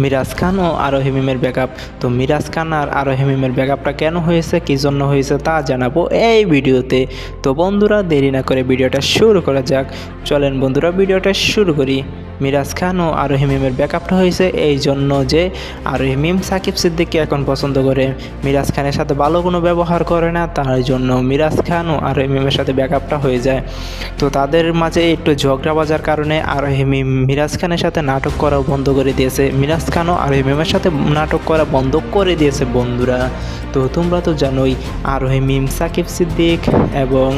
মিরাজ খান ও হেমিমের মিমের ব্যাকআপ। তো মিরাজ খান আর আরোহিমিমের ব্যাকআপটা কেন হয়েছে, কী জন্য হয়েছে তা জানাব এই ভিডিওতে। তো বন্ধুরা, দেরি না করে ভিডিওটা শুরু করা যাক। চলেন বন্ধুরা, ভিডিওটা শুরু করি। মিরাজ খান ও আরোহী মিমের ব্যাকআপটা হয়েছে এই জন্য যে আরোহী মিম সাকিব সিদ্দিককে এখন পছন্দ করে। মিরাজ খানের সাথে ভালো কোনো ব্যবহার করে না, তার জন্য মিরাজ খান ও আরোহী মিমের সাথে ব্যাকআপটা হয়ে যায়। তো তাদের মাঝে একটু ঝগড়া বাজার কারণে আরোহী মিম মিরাজ খানের সাথে নাটক করাও বন্ধ করে দিয়েছে। মিরাজ খানও আরোহী মিমের সাথে নাটক করা বন্ধ করে দিয়েছে বন্ধুরা। তো তোমরা তো জানোই, আরোহী মিম, সাকিব সিদ্দিক এবং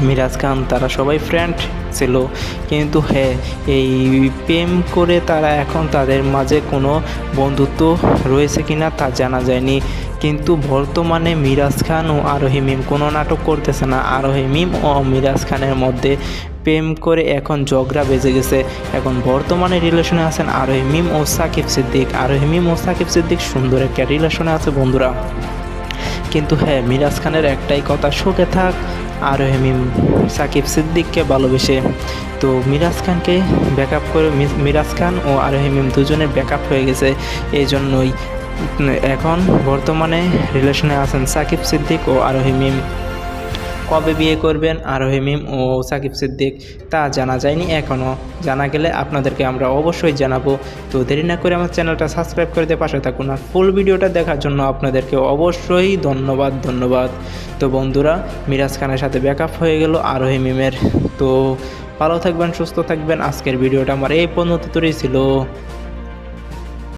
মিরাজ খান, তারা সবাই ফ্রেন্ড ছিল। কিন্তু হ্যাঁ এই প্রেম করে তারা এখন তাদের মাঝে কোনো বন্ধুত্ব রয়েছে কিনা তা জানা যায়নি। কিন্তু বর্তমানে মিরাজ খান ও আরোহী মিম কোনো নাটক করতেছে না। আরোহী মিম ও মিরাজ খানের মধ্যে প্রেম করে এখন ঝগড়া বেজে গেছে। এখন বর্তমানে রিলেশনে আছেন আরোহী মিম ও সাকিব সিদ্দিক। আরোহী মিম ও সাকিব সিদ্দিক সুন্দর একটা রিলেশনে আছে, বন্ধুরা। কিন্তু হ্যাঁ মিরাজ খানের একটাই কথা, সুখে থাক। আর হেমিম সাকিব সিদ্দিককে ভালোবেসে। তো মিরাজ খানকে ব্যাকআপ করে মিরাজ খান ও আর হেমিম দুজনের ব্যাকআপ হয়ে গেছে। এই জন্যই এখন বর্তমানে রিলেশনে আছেন সাকিব সিদ্দিক ও আর মিম কবে বিয়ে করবেন? আরোহী মিম ও সাকিব সিদ্দিক, তা জানা যায়নি এখনও জানা গেলে আপনাদেরকে আমরা অবশ্যই জানাব। তো দেরি না করে আমার চ্যানেলটা সাবস্ক্রাইব করে দিয়ে পাশে থাকুন। আর ফুল ভিডিওটা দেখার জন্য আপনাদেরকে অবশ্যই ধন্যবাদ ধন্যবাদ। তো বন্ধুরা, মিরাজ খানের সাথে ব্যাকআপ হয়ে গেল আরোহী মিমের তো ভালো থাকবেন, সুস্থ থাকবেন। আজকের ভিডিওটা আমার এই পর্যন্ত ছিল।